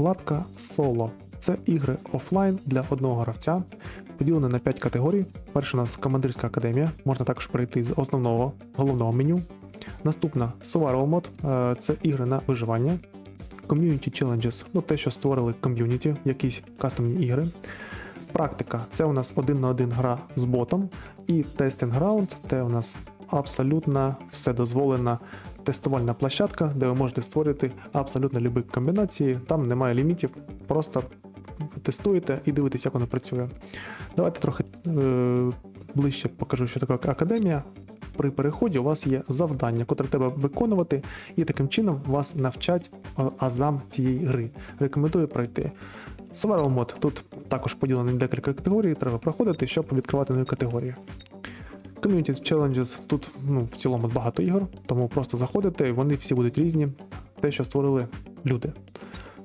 Вкладка Соло. Це ігри офлайн для одного гравця, поділені на 5 категорій. Перша у нас командирська академія, можна також перейти з основного головного меню. Наступна Survival Mode, е, це ігри на виживання. Community Challenges, ну те, що створили ком'юніті, якісь кастомні ігри. Практика це у нас один на один гра з ботом. І Testing Ground це у нас абсолютно вседозволена тестувальна площадка, де ви можете створити абсолютно любі комбінації. Там немає лімітів, просто тестуєте і дивитесь, як воно працює. Давайте трохи е, ближче покажу, що таке академія. При переході у вас є завдання, котре треба виконувати, і таким чином вас навчать азам цієї гри. Рекомендую пройти. Survival Mode тут також поділено на декілька категорій, треба проходити, щоб відкривати нові категорії. Community Challenges тут ну, в цілому багато ігор, тому просто заходите, і вони всі будуть різні. Те, що створили люди.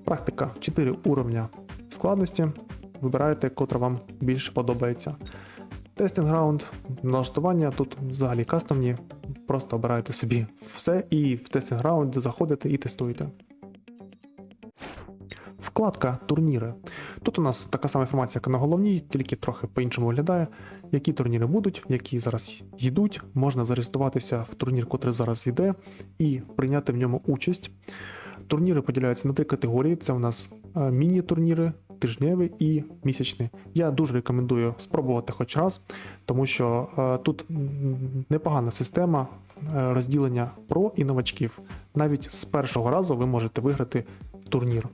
Практика 4 уровня складності. Вибираєте, котра вам більше подобається. Тестинг раунд, налаштування тут взагалі кастомні. Просто обираєте собі все і в тестинг раунд заходите і тестуєте. Вкладка турніри. Тут у нас така сама інформація, як на головній, тільки трохи по-іншому виглядає. Які турніри будуть, які зараз йдуть. Можна зареєструватися в турнір, котрий зараз йде, і прийняти в ньому участь. Турніри поділяються на три категорії: це у нас е, міні-турніри, тижневі і місячні. Я дуже рекомендую спробувати хоч раз, тому що е, тут непогана система е, розділення про і новачків. Навіть з першого разу ви можете виграти турнір.